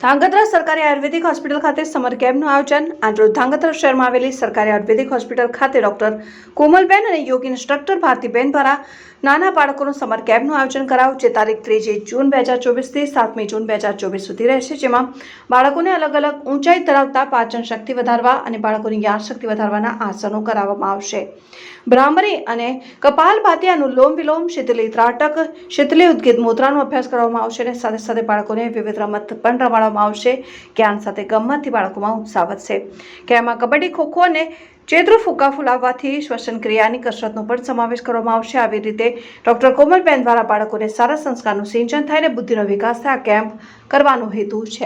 ધાંગધ્રા સરકારી આયુર્વેદિક હોસ્પિટલ ખાતે સમર કેમ્પનું આયોજન. આજરોજ ધાંગધ્રા શહેરમાં આવેલી સરકારી આયુર્વેદિક હોસ્પિટલ ખાતે ડોક્ટર કોમલબેન અને યોગ ઇન્સ્ટ્રક્ટર ભારતીબેન દ્વારા નાના બાળકોનું સમર કેમ્પનું આયોજન કરાયું, જે તારીખ ત્રીજી જૂન બે હજાર ચોવીસથી સાતમી જૂન બે હજાર ચોવીસ સુધી રહેશે, જેમાં બાળકોને અલગ અલગ ઊંચાઈ ધરાવતા પાચન શક્તિ વધારવા અને બાળકોની યાદશક્તિ વધારવાના આસનો કરાવવામાં આવશે. ભ્રામરી અને કપાલભાતી અનુલોમ વિલોમ, શીતલી ત્રાટક, શીતલી ઉદ્ગીત મુદ્રાનો અભ્યાસ કરવામાં આવશે અને સાથે સાથે બાળકોને વિવિધ રમત પણ રમાડવામાં આવશે. જ્ઞાન સાથે ગમતથી બાળકોમાં ઉત્સાહ વધશે. કે કબડ્ડી ખોખો અને ચેત્ર ફૂકા ફૂલાવવાથી શ્વસન ક્રિયાની કસરતનો પણ સમાવેશ કરવામાં આવશે. આવી રીતે ડોક્ટર કોમલબેન દ્વારા બાળકોને સારા સંસ્કારનું સિંચન થાય અને બુદ્ધિનો વિકાસ થાય કેમ્પ કરવાનો હેતુ છે.